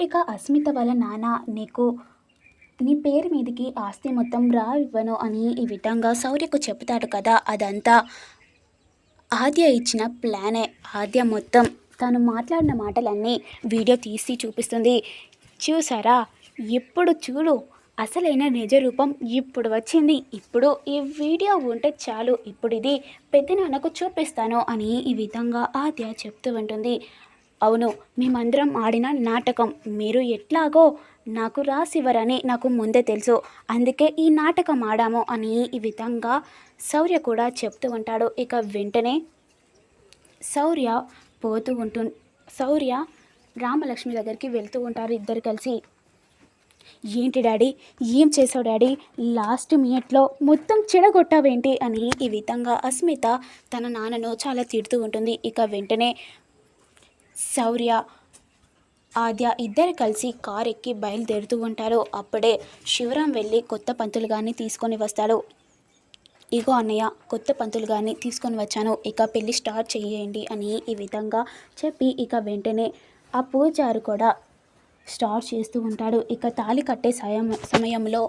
ఇక అస్మిత వాళ్ళ నాన్న నీకు నీ పేరు మీదకి ఆస్తి మొత్తం రా ఇవ్వను అని ఈ విధంగా శౌర్యకు చెప్తాడు కదా. అదంతా ఆద్య ఇచ్చిన ప్లానే. ఆద్య మొత్తం తను మాట్లాడిన మాటలన్నీ వీడియో తీసి చూపిస్తుంది. చూసారా? ఇప్పుడు చూడు? అసలైన నిజ రూపం ఇప్పుడు వచ్చింది. ఇప్పుడు ఈ వీడియో ఉంటే చాలు. ఇప్పుడు ఇది పెద్దనాన్నకు చూపిస్తాను అని ఈ విధంగా ఆద్య చెప్తూ ఉంటుంది. అవును మేమందరం ఆడిన నాటకం. మీరు ఎట్లాగో నాకు రాసివ్వరని నాకు ముందే తెలుసు. అందుకే ఈ నాటకం ఆడాము అని ఈ విధంగా శౌర్య కూడా చెప్తూ ఉంటాడు. ఇక వెంటనే శౌర్య పోతూ ఉంటు శౌర్య రామలక్ష్మి దగ్గరికి వెళ్తూ ఉంటారు ఇద్దరు కలిసి. ఏంటి డాడీ? ఏం చేసావు డాడీ? లాస్ట్ మినిట్లో మొత్తం చెడగొట్టావేంటి? అని ఈ విధంగా అస్మిత తన నాన్నను చాలా తిడుతూ ఉంటుంది. ఇక వెంటనే శౌర్య ఆద్య ఇద్దరు కలిసి కార్ ఎక్కి బయలుదేరుతూ ఉంటారు. అప్పుడే శివరాం వెళ్ళి కొత్త పంతులు గారిని తీసుకొని వస్తాడు. ఇగో అన్నయ్య కొత్త పంతులు గారిని తీసుకొని వచ్చాను. ఇక పెళ్ళి స్టార్ట్ చేయండి అని ఈ విధంగా చెప్పి ఇక వెంటనే ఆ పూజారు కూడా స్టార్ట్ చేస్తూ ఉంటాడు. ఇక తాళి కట్టే సమయం సమయంలో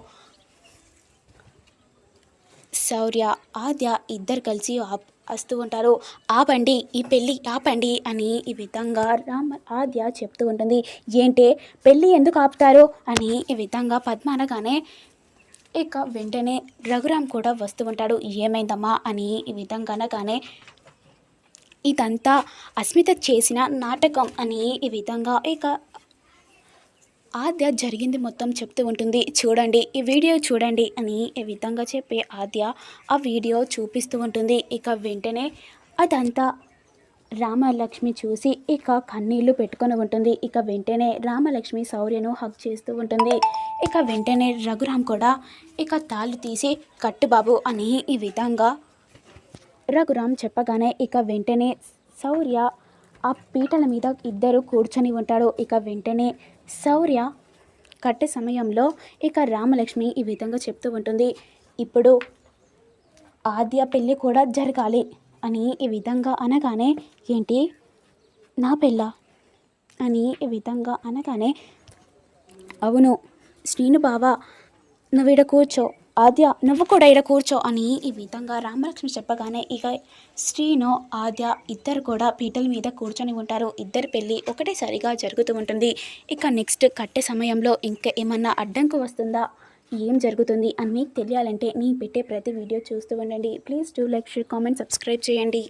శౌర్య ఆద్య ఇద్దరు కలిసి వస్తూ ఉంటారు. ఆపండి ఈ పెళ్ళి ఆపండి అని ఈ విధంగా రామ ఆద్య చెప్తూ ఉంటుంది. ఏంటే పెళ్ళి ఎందుకు ఆపుతారు? అని ఈ విధంగా పద్మ అనగానే ఇక వెంటనే రఘురామ్ కూడా వస్తూ ఉంటాడు. ఏమైందమ్మా? అని ఈ విధంగా అనగానే ఇదంతా అస్మిత చేసిన నాటకం అని ఈ విధంగా ఇక ఆద్య జరిగింది మొత్తం చెప్తూ ఉంటుంది. చూడండి ఈ వీడియో చూడండి అని ఈ విధంగా చెప్పి ఆద్య ఆ వీడియో చూపిస్తూ ఉంటుంది. ఇక వెంటనే అదంతా రామలక్ష్మి చూసి ఇక కన్నీళ్ళు పెట్టుకొని ఉంటుంది. ఇక వెంటనే రామలక్ష్మి శౌర్యను హక్ చేస్తూ ఉంటుంది. ఇక వెంటనే రఘురామ్ కూడా ఇక తాళ్ళు తీసి కట్టుబాబు అని ఈ విధంగా రఘురామ్ చెప్పగానే ఇక వెంటనే శౌర్య ఆ పీటల మీద ఇద్దరు కూర్చొని ఉంటాడు ఇక వెంటనే శౌర్య కట్టే సమయంలో ఇక రామలక్ష్మి ఈ విధంగా చెప్తూ ఉంటుంది. ఇప్పుడు ఆద్య పెళ్ళి కూడా జరగాలి అని ఈ విధంగా అనగానే ఏంటి? నా పెళ్ళ? అని ఈ విధంగా అనగానే అవును శ్రీను బావ నువ్వు ఈడ కూర్చో. ఆద్య నువ్వు కూడా ఇక్కడ కూర్చో అని ఈ విధంగా రామలక్ష్మి చెప్పగానే ఇక శ్రీను ఆద్య ఇద్దరు కూడా పీటల మీద కూర్చొని ఉంటారు. ఇద్దరు పెళ్ళి ఒకటేసారిగా జరుగుతూ ఉంటుంది. ఇక నెక్స్ట్ కట్టే సమయంలో ఇంకా ఏమన్నా అడ్డంకు వస్తుందా? ఏం జరుగుతుంది అని మీకు తెలియాలంటే నేను పెట్టే ప్రతి వీడియో చూస్తూ ఉండండి. Please do like share comment subscribe చేయండి.